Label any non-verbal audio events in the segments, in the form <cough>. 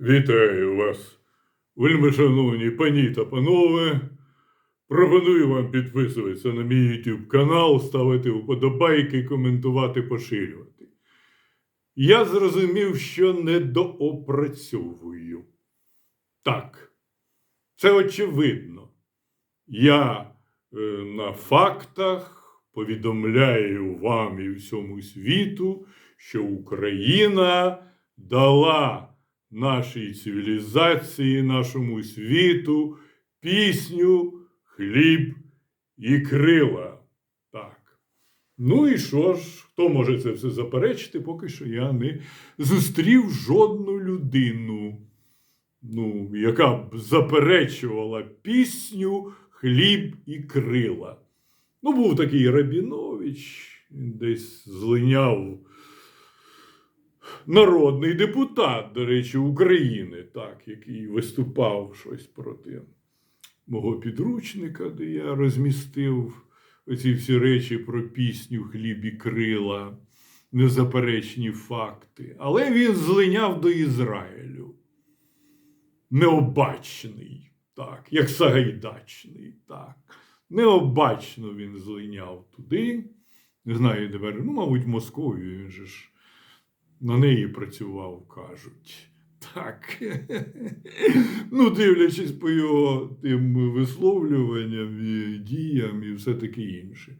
Вітаю вас, вельми шановні пані та панове. Пропоную вам підписуватися на мій YouTube канал, ставити вподобайки, коментувати, поширювати. Я зрозумів, що недоопрацьовую. Так, це очевидно. Я е, на фактах повідомляю вам і всьому світу, що Україна дала нашій цивілізації, нашому світу пісню Хліб і крила. Так. Ну і що ж, хто може це все заперечити, поки що я не зустрів жодну людину, ну, яка б заперечувала пісню Хліб і крила. Ну, був такий Рабінович, десь злиняв народний депутат, до речі, України, так, який виступав щось проти мого підручника, де я розмістив оці всі речі про пісню Хліб і крила, незаперечні факти. Але він злиняв до Ізраїлю. Необачний, так, як Сагайдачний, так. Необачно він злиняв туди. Не знаю, тепер, ну, мабуть, Московію, він же ж на неї працював, кажуть. Так. ну, дивлячись по його тим висловлюванням і діям і все таке інше.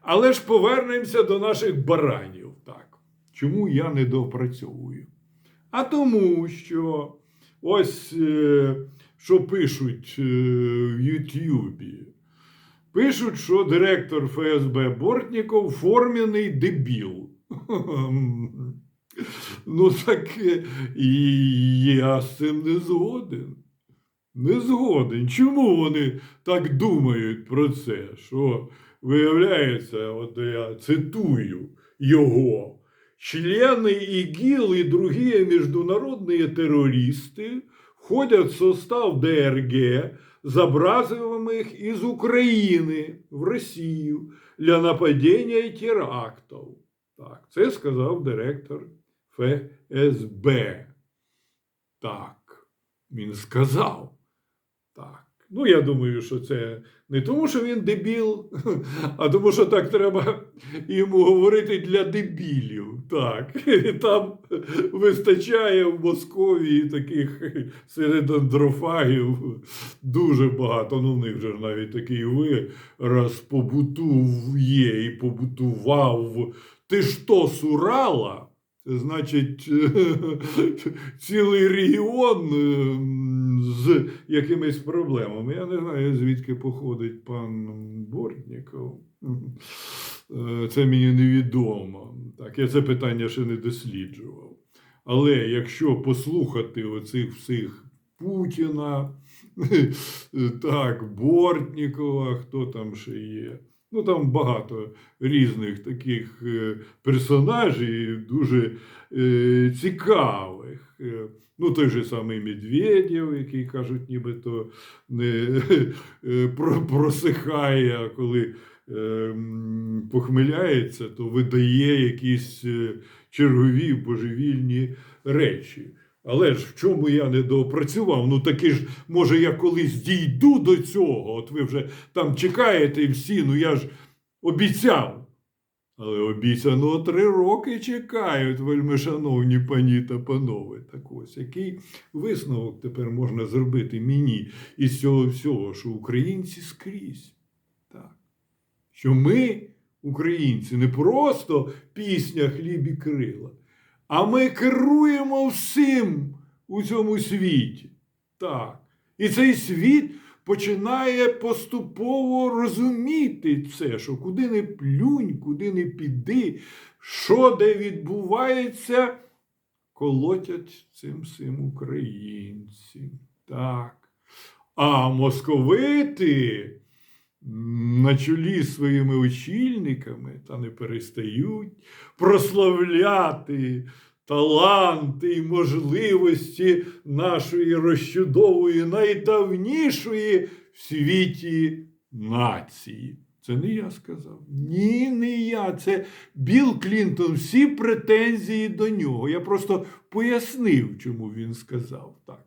Але ж повернемося до наших баранів. Так. Чому я не допрацьовую? А тому, що ось е, що пишуть е, в Ютубі. Пишуть, що директор ФСБ Бортніков формений дебіл. Ну, так е, і я з цим не згоден. Не згоден. Чому вони так думають про це? Що виявляється, от я цитую його. Члены ИГИЛ и другие международные террористы входят в состав ДРГ, забрасываемых из Украины в Росію для нападения и терактов. Так, це сказав директор ФСБ. Так, він сказав. Так. Ну, я думаю, що це не тому, що він дебіл, <laughs> а тому, що так треба йому говорити для дебілів. Так. І <laughs> там вистачає в Московії таких серед андрофагів дуже багато. Ну, в них же ж навіть такий вираз побутує і побутував. Ти то сурала? Значить <laughs> цілий регіон ем, з якимись проблемами. Я не знаю, звідки походить пан Бортніков. Е, Це мені невідомо. Так, я це питання ще не досліджував. Але якщо послухати оцих всіх Путіна, <laughs> так, Бортнікова, хто там ще є. Ну, там багато різних таких е, персонажів, дуже е, цікавих. Е, Ну, той же самий Медведєв, який кажуть, нібито не е, просихає, а коли е, м, похмиляється, то видає якісь чергові божевільні речі. Але ж в чому я не доопрацював? Ну таки ж, може, я колись дійду до цього. От ви вже там чекаєте всі, ну я ж обіцяв. Але обіцяно три роки чекають, вельми шановні пані та панове. Так ось, який висновок тепер можна зробити мені із цього всього, що українці скрізь. Так. Що ми, українці, не просто пісня хліб і крила, а ми керуємо всім у цьому світі. Так. І цей світ починає поступово розуміти це, що куди не плюнь, куди не піди, що де відбувається, колотять цим всім українці. Так. А московити на чолі своїми очільниками та не перестають прославляти таланти і можливості нашої розчудової, найдавнішої в світі нації. Це не я сказав. Ні, не я. Це Білл Клінтон. Всі претензії до нього. Я просто пояснив, чому він сказав так.